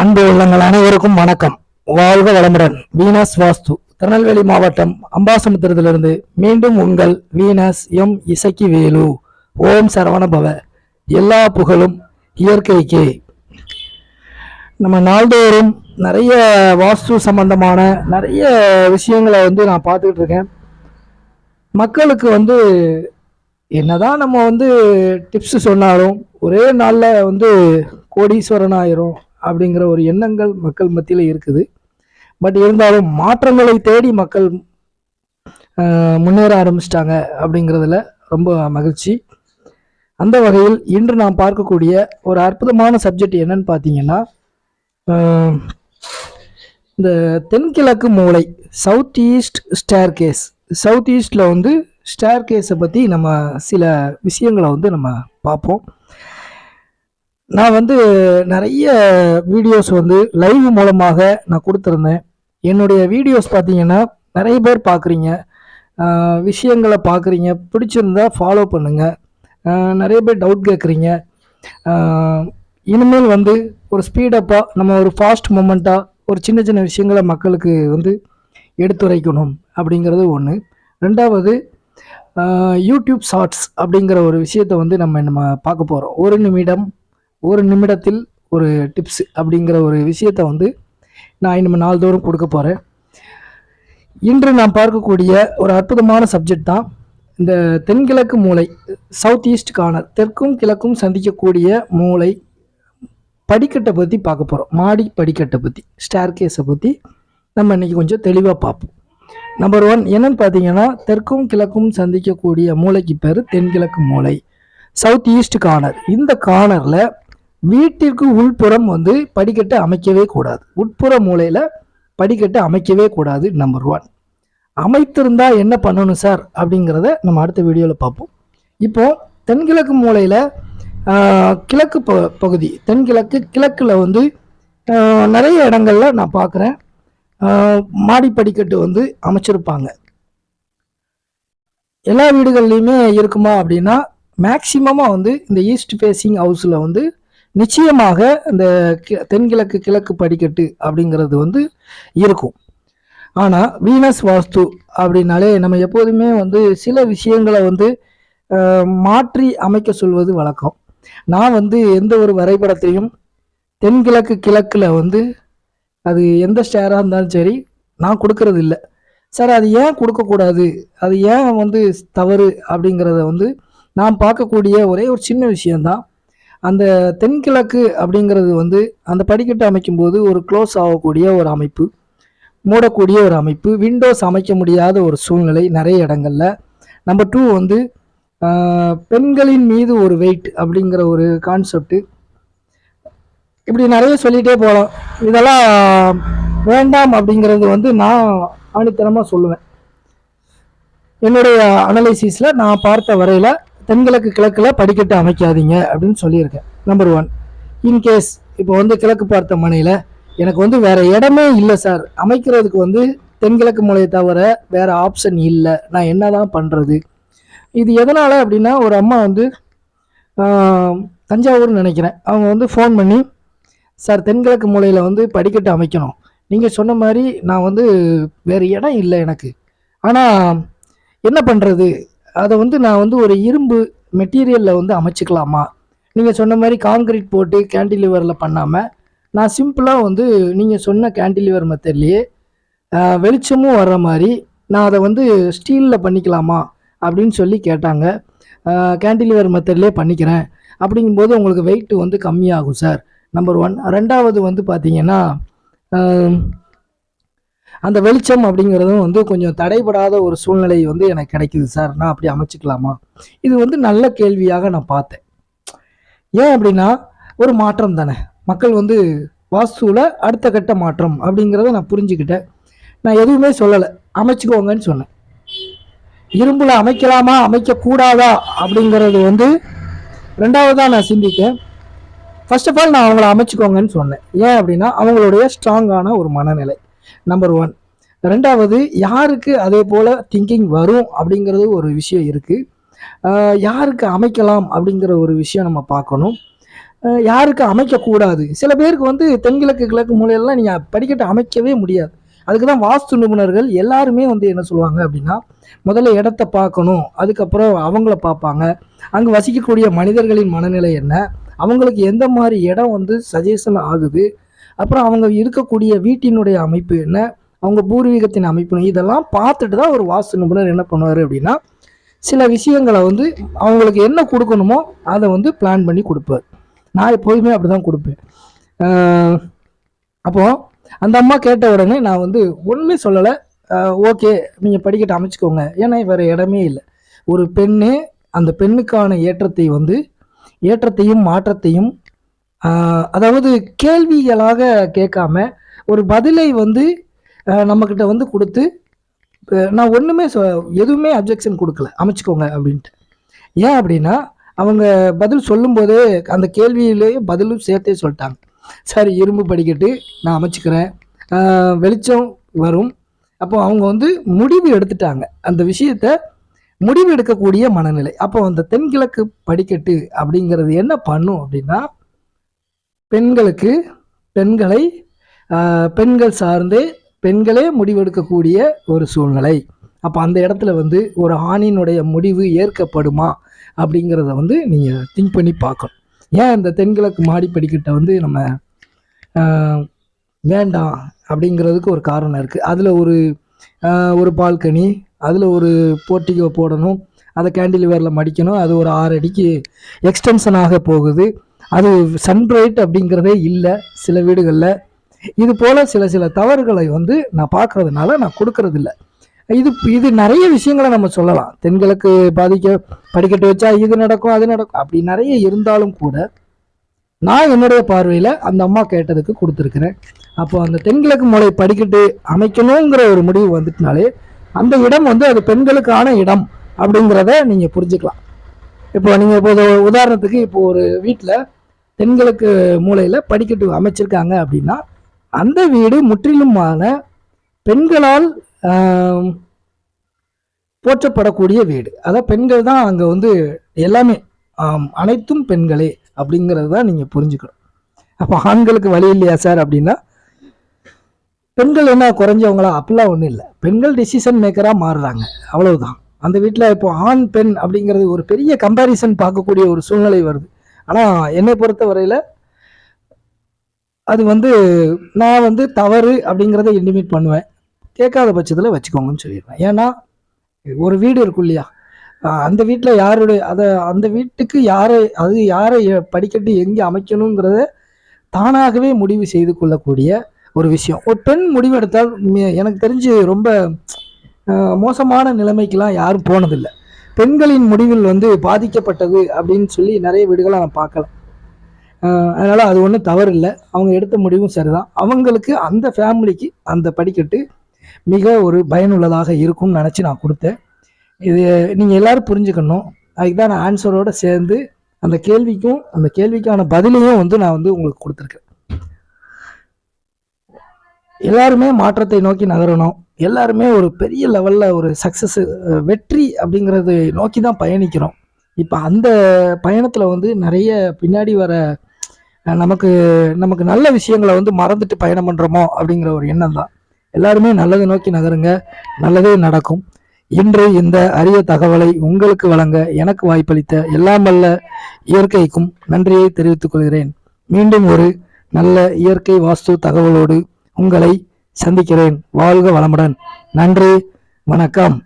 அன்பு உள்ளங்கள் அனைவருக்கும் வணக்கம். வாழ்க வளமுடன். வீனஸ் வாஸ்து திருநெல்வேலி மாவட்டம் அம்பாசமுத்திரத்திலிருந்து மீண்டும் உங்கள் வீனஸ் எம் இசக்கி வேலு ஓம் சரவணபவ. எல்லா புகழும் இயற்கைக்கே. நம்ம நாள்தோறும் நிறைய வாஸ்து சம்பந்தமான நிறைய விஷயங்களை வந்து நான் பார்த்துக்கிட்டு இருக்கேன். மக்களுக்கு வந்து என்னதான் நம்ம வந்து டிப்ஸ் சொன்னாலும் ஒரே நாளில் வந்து கோடீஸ்வரன் ஆயிரும். அப்படிங்கிற ஒரு எண்ணங்கள் மக்கள் மத்தியில் இருக்குது. பட் இருந்தாலும் மாற்றங்களை தேடி மக்கள் முன்னேற ஆரம்பிச்சிட்டாங்க அப்படிங்கிறதுல ரொம்ப மகிழ்ச்சி. அந்த வகையில் இன்று நாம் பார்க்கக்கூடிய ஒரு அற்புதமான சப்ஜெக்ட் என்னன்னு பார்த்தீங்கன்னா இந்த தென்கிழக்கு மூளை south east staircase south ஈஸ்டில் வந்து ஸ்டேர் கேஸை பற்றி நம்ம சில விஷயங்களை வந்து நம்ம பார்ப்போம். நான் வந்து நிறைய வீடியோஸ் வந்து லைவ் மூலமாக நான் கொடுத்துருந்தேன். என்னுடைய வீடியோஸ் பார்த்தீங்கன்னா நிறைய பேர் பார்க்குறீங்க. விஷயங்களை பார்க்குறீங்க. பிடிச்சிருந்தா ஃபாலோ பண்ணுங்கள் நிறைய பேர் டவுட் கேட்குறீங்க. இனிமேல் வந்து ஒரு ஸ்பீடப்பாக நம்ம ஒரு ஃபாஸ்ட் மூமெண்ட்டாக ஒரு சின்ன சின்ன விஷயங்களை மக்களுக்கு வந்து எடுத்துரைக்கணும் அப்படிங்கிறது ஒன்று ரெண்டாவது யூடியூப் ஷார்ட்ஸ் அப்படிங்கிற ஒரு விஷயத்தை வந்து நம்ம நம்ம பார்க்க போகிறோம் ஒரு நிமிடம் ஒரு நிமிடத்தில் ஒரு டிப்ஸ் அப்படிங்கிற ஒரு விஷயத்தை வந்து நான் இனிமேல் நாள்தோறும் கொடுக்க போகிறேன் இன்று நாம் பார்க்கக்கூடிய ஒரு அற்புதமான சப்ஜெக்ட் தான் இந்த தென்கிழக்கு மூலை சவுத் ஈஸ்ட் கார்னர் தெற்கும் கிழக்கும் சந்திக்கக்கூடிய மூளை படிக்கட்டை பற்றி பார்க்க போகிறோம் மாடி படிக்கட்டை பற்றி ஸ்டார் கேஸை பற்றி நம்ம இன்றைக்கி கொஞ்சம் தெளிவாக பார்ப்போம். நம்பர் ஒன் என்னன்னு பார்த்தீங்கன்னா தெற்கும் கிழக்கும் சந்திக்கக்கூடிய மூளைக்கு பேர் தென்கிழக்கு மூலை சவுத் ஈஸ்ட் கார்னர் இந்த கார்னரில் வீட்டிற்கு உள்புறம் வந்து படிக்கட்டை அமைக்கவே கூடாது. உட்புற மூலையில் படிக்கட்டை அமைக்கவே கூடாது நம்பர் ஒன் அமைத்திருந்தா என்ன பண்ணணும் சார் அப்படிங்கிறத நம்ம அடுத்த வீடியோவில் பார்ப்போம். இப்போது தென்கிழக்கு மூலையில் கிழக்கு ப பகுதி தென்கிழக்கு கிழக்கில் வந்து நிறைய இடங்கள்ல நான் பார்க்குறேன். மாடி படிக்கட்டு வந்து அமைச்சிருப்பாங்க. எல்லா வீடுகள்லையுமே இருக்குமா அப்படின்னா மேக்சிமமாக வந்து இந்த ஈஸ்ட் ஃபேஸிங் ஹவுஸில் வந்து நிச்சயமாக இந்த கி- தென்கிழக்கு கிழக்கு படிக்கட்டு அப்படிங்கிறது வந்து இருக்கும். ஆனால் வீனஸ் வாஸ்து அப்படின்னாலே நம்ம எப்போதுமே வந்து சில விஷயங்களை வந்து மாற்றி அமைக்க சொல்வது வழக்கம். நான் வந்து எந்த ஒரு வரைபடத்தையும் தென்கிழக்கு கிழக்கில் வந்து அது எந்த ஸ்டேராக இருந்தாலும் சரி நான் கொடுக்கறது இல்லை சார் அது ஏன் கொடுக்கக்கூடாது? அது ஏன் வந்து தவறு அப்படிங்கிறத வந்து நான் பார்க்கக்கூடிய ஒரே ஒரு சின்ன விஷயந்தான் அந்த தென்கிழக்கு அப்படிங்கிறது வந்து அந்த படிக்கட்டு அமைக்கும்போது ஒரு க்ளோஸ் ஆகக்கூடிய ஒரு அமைப்பு மூடக்கூடிய ஒரு அமைப்பு விண்டோஸ் அமைக்க முடியாத ஒரு சூழ்நிலை நிறைய இடங்களில். நம்பர் டூ வந்து பெண்களின் மீது ஒரு வெயிட் அப்படிங்கிற ஒரு கான்செப்ட்டு இப்படி நிறைய சொல்லிகிட்டே போகலாம் இதெல்லாம் வேண்டாம் அப்படிங்கிறது வந்து நான் ஆணித்தனமாக சொல்லுவேன். என்னுடைய அனலைசிஸில் நான் பார்த்த வரையில் தென்கிழக்கு கிழக்கில் படிக்கட்டு அமைக்காதீங்க அப்படின்னு சொல்லியிருக்கேன். நம்பர் ஒன் இன்கேஸ் இப்போ வந்து கிழக்கு பார்த்த மனையில் எனக்கு வந்து வேறு இடமே இல்லை சார் அமைக்கிறதுக்கு வந்து தென்கிழக்கு மூலையை தவிர வேறு ஆப்ஷன் இல்லை. நான் என்ன தான் பண்ணுறது இது எதனால் அப்படின்னா ஒரு அம்மா வந்து தஞ்சாவூர்னு நினைக்கிறேன். அவங்க வந்து ஃபோன் பண்ணி சார் தென்கிழக்கு மூலையில் வந்து படிக்கட்டு அமைக்கணும். நீங்கள் சொன்ன மாதிரி நான் வந்து வேறு இடம் இல்லை எனக்கு. ஆனால் என்ன பண்ணுறது அதை வந்து நான் வந்து ஒரு இரும்பு மெட்டீரியலில் வந்து அமைச்சிக்கலாமா? நீங்கள் சொன்ன மாதிரி காங்கிரீட் போட்டு கேண்டிலிவரில் பண்ணாமல் நான் சிம்பிளாக வந்து நீங்கள் சொன்ன கேண்டிலிவர் மெத்தட்லேயே வெளிச்சமும் வர்ற மாதிரி நான் அதை வந்து ஸ்டீலில் பண்ணிக்கலாமா? அப்படின்னு சொல்லி கேட்டாங்க. கேண்டிலிவர் மெத்தட்லேயே பண்ணிக்கிறேன். அப்படிங்கும்போது உங்களுக்கு வெயிட் வந்து கம்மியாகும் சார் நம்பர் ஒன் ரெண்டாவது வந்து பார்த்தீங்கன்னா அந்த வெளிச்சம் அப்படிங்கிறதும் வந்து கொஞ்சம் தடைபடாத ஒரு சூழ்நிலை வந்து எனக்கு கிடைக்குது சார். நான் அப்படி அமைச்சுக்கலாமா? இது வந்து நல்ல கேள்வியாக நான் பார்த்தேன். ஏன் அப்படின்னா ஒரு மாற்றம் தானே. மக்கள் வந்து வாஸ்துவில் அடுத்த கட்ட மாற்றம் அப்படிங்கிறத நான் புரிஞ்சுக்கிட்டேன். நான் எதுவுமே சொல்லலை. அமைச்சுக்கோங்கன்னு சொன்னேன். இரும்பில் அமைக்கலாமா? அமைக்கக்கூடாதா? அப்படிங்கிறது வந்து ரெண்டாவதாக நான் சிந்தித்தேன். ஃபர்ஸ்ட் ஆஃப் ஆல் நான் அவங்கள அமைச்சுக்கோங்கன்னு சொன்னேன். ஏன் அப்படின்னா அவங்களுடைய ஸ்ட்ராங்கான ஒரு மனநிலை. நம்பர் ஒன் ரெண்டாவது யாருக்கு அதே போல் திங்கிங் வரும் அப்படிங்கிறது ஒரு விஷயம் இருக்குது யாருக்கு அமைக்கலாம் அப்படிங்கிற ஒரு விஷயம் நம்ம பார்க்கணும். யாருக்கு அமைக்கக்கூடாது? சில பேருக்கு வந்து தென்கிழக்கு கிழக்கு மூலையெல்லாம் நீங்கள் படிக்கட்டு அமைக்கவே முடியாது. அதுக்கு தான் வாஸ்து நிபுணர்கள் எல்லாருமே வந்து என்ன சொல்லுவாங்க அப்படின்னா முதல்ல இடத்த பார்க்கணும் அதுக்கப்புறம் அவங்கள பார்ப்பாங்க. அங்கே வசிக்கக்கூடிய மனிதர்களின் மனநிலை என்ன? அவங்களுக்கு எந்த மாதிரி இடம் வந்து சஜஷன் ஆகுது? அப்புறம் அவங்க இருக்கக்கூடிய வீட்டினுடைய அமைப்பு என்ன? அவங்க பூர்வீகத்தின் அமைப்பு இதெல்லாம் பார்த்துட்டு தான் ஒரு வாஸ்து நிபுணர் என்ன பண்ணுவார் அப்படின்னா சில விஷயங்களை வந்து அவங்களுக்கு என்ன கொடுக்கணுமோ அதை வந்து பிளான் பண்ணி கொடுப்பார். நான் எப்போதுமே அப்படி தான் கொடுப்பேன் அப்போது அந்த அம்மா கேட்ட உடனே நான் வந்து ஒன்றுமே சொல்லலை. ஓகே நீங்கள் படிக்கட்டு அமைச்சுக்கோங்க. ஏன்னா வேறு இடமே இல்லை. ஒரு பெண்ணு அந்த பெண்ணுக்கான ஏற்றத்தை வந்து ஏற்றத்தையும் மாற்றத்தையும் அதாவது கேள்விகளாக கேட்காம ஒரு பதிலை வந்து நம்மக்கிட்ட வந்து கொடுத்து நான் ஒன்றுமே சொ எதுவுமே அப்ஜெக்ஷன் கொடுக்கல. அமைச்சுக்கோங்க அப்படின்ட்டு. ஏன் அப்படின்னா அவங்க பதில் சொல்லும்போதே அந்த கேள்வியிலேயே பதிலும் சேர்த்தே சொல்லிட்டாங்க. சரி இரும்பு படிக்கட்டு நான் அமைச்சுக்கிறேன். வெளிச்சம் வரும். அப்போ அவங்க வந்து முடிவு எடுத்துட்டாங்க. அந்த விஷயத்த முடிவு எடுக்கக்கூடிய மனநிலை. அப்போ அந்த தென்கிழக்கு படிக்கட்டு அப்படிங்கிறது என்ன பண்ணும் அப்படின்னா பெண்களுக்கு பெண்களை பெண்கள் சார்ந்தே பெண்களே முடிவெடுக்கக்கூடிய ஒரு சூழ்நிலை. அப்போ அந்த இடத்துல வந்து ஒரு ஆணினுடைய முடிவு ஏற்கப்படுமா அப்படிங்கிறத வந்து நீங்கள் திங்க் பண்ணி பார்க்கணும். ஏன் இந்த தென்கிழக்கு மாடிப்படிக்கிட்ட வந்து நம்ம வேண்டாம் அப்படிங்கிறதுக்கு ஒரு காரணம் இருக்குது அதில் ஒரு ஒரு பால்கனி அதில் ஒரு போர்ட்டிகோ போடணும் அதை கேண்டில் வேரில் மடிக்கணும் அது ஒரு ஆறு அடிக்கு எக்ஸ்டென்ஷனாக போகுது. அது சன்ரைட் அப்படிங்கிறதே இல்லை சில வீடுகளில். இது போல் சில சில தவறுகளை வந்து நான் பார்க்கறதுனால நான் கொடுக்கறதில்ல. இது இது நிறைய விஷயங்களை நம்ம சொல்லலாம். தென்கிழக்கு பாதிக்க படிக்கட்டு வச்சா இது நடக்கும் அது நடக்கும். அப்படி நிறைய இருந்தாலும் கூட நான் என்னுடைய பார்வையில் அந்த அம்மா கேட்டதுக்கு கொடுத்துருக்குறேன். அப்போ அந்த தென்கிழக்கு மூளை படிக்கட்டு அமைக்கணுங்கிற ஒரு முடிவு வந்துட்டுனாலே அந்த இடம் வந்து அது பெண்களுக்கான இடம் அப்படிங்கிறத நீங்கள் புரிஞ்சுக்கலாம். இப்போ நீங்கள் இப்போ உதாரணத்துக்கு இப்போ ஒரு வீட்டில் தென்கிழக்கு மூலையில் படிக்கட்டு அமைச்சிருக்காங்க அப்படின்னா அந்த வீடு முற்றிலுமான பெண்களால் போற்றப்படக்கூடிய வீடு. அதாவது பெண்கள் தான் அங்கே வந்து எல்லாமே அனைத்தும் பெண்களே அப்படிங்கிறது தான் நீங்கள் புரிஞ்சுக்கணும். அப்போ ஆண்களுக்கு வழி இல்லையா சார் அப்படின்னா பெண்கள் என்ன குறைஞ்சவங்களா? அப்படிலாம் ஒன்றும் இல்லை. பெண்கள் டிசிஷன் மேக்கராக மாறுறாங்க. அவ்வளவுதான். அந்த வீட்டில் இப்போ ஆண் பெண் அப்படிங்கிறது ஒரு பெரிய கம்பேரிசன் பார்க்கக்கூடிய ஒரு சூழ்நிலை வருது. ஆனால் என்னை பொறுத்த வரையில் அது வந்து நான் வந்து தவறு அப்படிங்கிறத இன்டிமேட் பண்ணுவேன். கேட்காத பட்சத்தில் வச்சுக்கோங்கன்னு சொல்லிடுவேன். ஏன்னா ஒரு வீடு இருக்கும் இல்லையா? அந்த வீட்டில் யாருடைய அதை அந்த வீட்டுக்கு யாரை அது யாரை படிக்கட்டு எங்கே அமைக்கணுங்கிறத தானாகவே முடிவு செய்து கொள்ளக்கூடிய ஒரு விஷயம். ஒரு பெண் முடிவெடுத்தால் எனக்கு தெரிஞ்சு ரொம்ப மோசமான நிலைமைக்கெலாம் யாரும் போனதில்லை. பெண்களின் முடிவில் வந்து பாதிக்கப்பட்டது அப்படின்னு சொல்லி நிறைய வீடுகளை நான் பார்க்கலாம் அதனால் அது ஒன்றும் தவறு இல்லை அவங்க எடுத்த முடிவும் சரிதான். அவங்களுக்கு அந்த ஃபேமிலிக்கு அந்த படிக்கட்டு மிக ஒரு பயனுள்ளதாக இருக்கும்னு நினச்சி நான் கொடுத்தேன். இது நீங்கள் எல்லோரும் புரிஞ்சுக்கணும். அதுக்கு தான் நான் ஆன்சரோடு சேர்ந்து அந்த கேள்விக்கும் அந்த கேள்விக்கான பதிலையும் வந்து நான் வந்து உங்களுக்கு கொடுத்துருக்கேன். எல்லாருமே மாற்றத்தை நோக்கி நகரணும். எல்லாருமே ஒரு பெரிய லெவலில் ஒரு சக்ஸஸ் வெற்றி அப்படிங்கிறது நோக்கி தான் பயணிக்கிறோம். இப்போ அந்த பயணத்தில் வந்து நிறைய பின்னாடி வர நமக்கு நமக்கு நல்ல விஷயங்களை வந்து மறந்துட்டு பயணம் பண்ணுறோமோ அப்படிங்கிற ஒரு எண்ணம் தான். எல்லாருமே நல்லதை நோக்கி நகருங்க. நல்லதே நடக்கும். இன்று இந்த அரிய தகவலை உங்களுக்கு வழங்க எனக்கு வாய்ப்பளித்த எல்லாம் வல்ல இயற்கைக்கும் நன்றியை தெரிவித்துக் கொள்கிறேன். மீண்டும் ஒரு நல்ல இயற்கை வாஸ்து தகவலோடு உங்களை சந்திக்கிறேன். வாழ்க வளமுடன். நன்றி. வணக்கம்.